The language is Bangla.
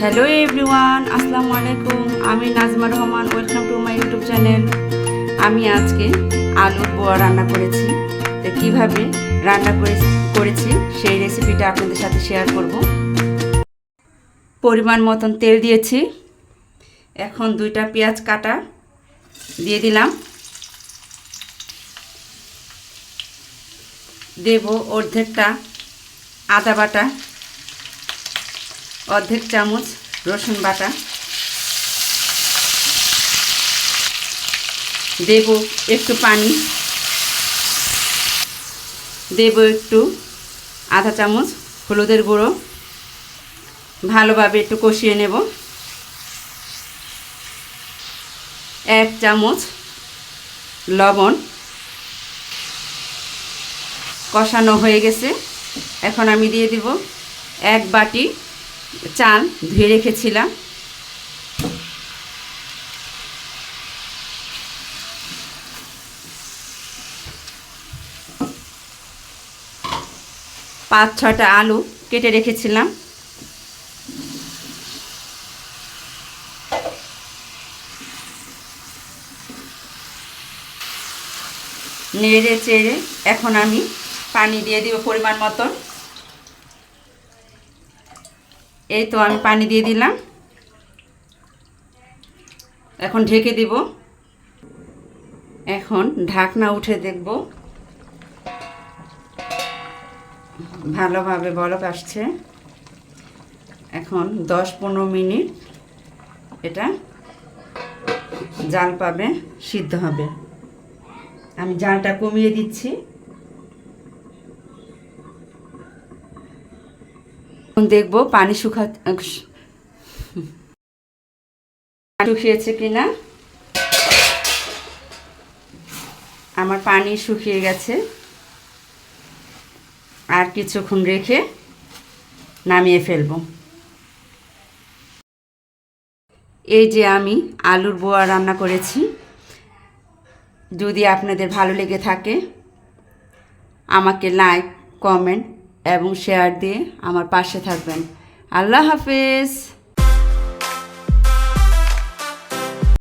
হ্যালো এভরিওয়ান আসসালামু আলাইকুম আমি Nazma Rahman welcome to my YouTube channel আমি আজকে আলুর বোয়া রান্না করেছি। তো কীভাবে রান্না করে করেছি সেই রেসিপিটা আপনাদের সাথে শেয়ার করব। পরিমাণ মতন তেল দিয়েছি। এখন দুইটা পেঁয়াজ কাটা দিয়ে দিলাম। দেব অর্ধেকটা আদা বাটা। অর্ধেক চামচ রসুন বাটা। দেব একটু পানি। দেব একটু আধা চামচ হলুদের গুঁড়ো। ভালোভাবে একটু কষিয়ে নেব। এক চামচ লবণ। কষানো হয়ে গেছে। এখন আমি দিয়ে দিব এক বাটি চাল ধুয়ে রেখেছিলাম। পাঁচ ছটা আলু কেটে রেখেছিলাম। নেড়ে চেড়ে এখন আমি পানি দিয়ে দিব পরিমাণ মতন। এই তো আমি পানি দিয়ে দিলাম। এখন ঢেকে দিব। এখন ঢাকনা উঠে দেখব। ভালোভাবে বলক আসছে। এখন দশ পনেরো মিনিট এটা জাল পাবে, সিদ্ধ হবে। আমি জালটা কমিয়ে দিচ্ছি। দেখব পানি শুকা শুকিয়েছে কিনা? আমার পানি শুকিয়ে গেছে। আর কিছুক্ষণ রেখে নামিয়ে ফেলব। এই যে আমি আলুর বোয়া রান্না করেছি। যদি আপনাদের ভালো লেগে থাকে, আমাকে লাইক কমেন্ট এবং শেয়ার দিয়ে আমার পাশে থাকবেন। আল্লাহ হাফেজ।